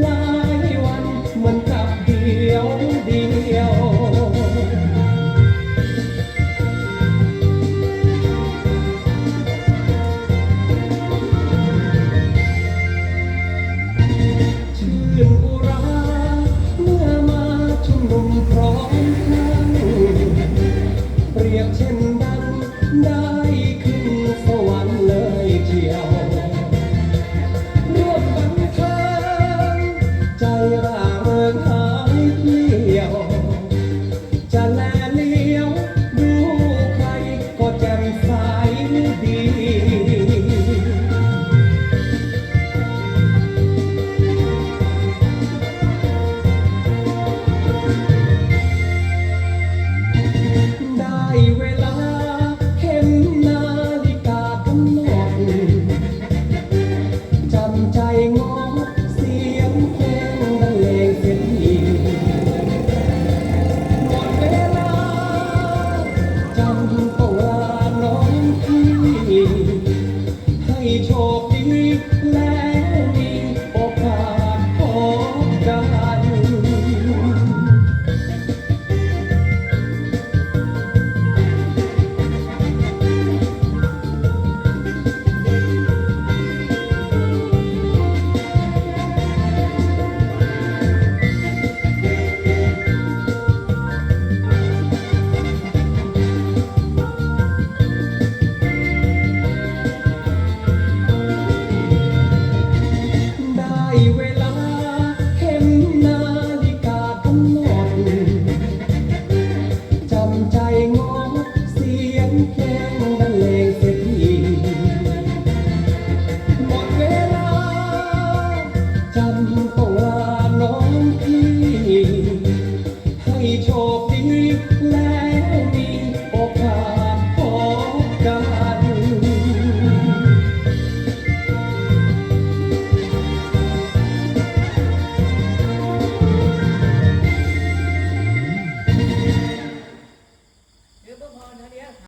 หลายวันมันกลับเดียวเดียว ชื่นอุราเมื่อมาชุมนุมพร้อมกันเรียบเช่นดังดา บอกทีแล ใจงอ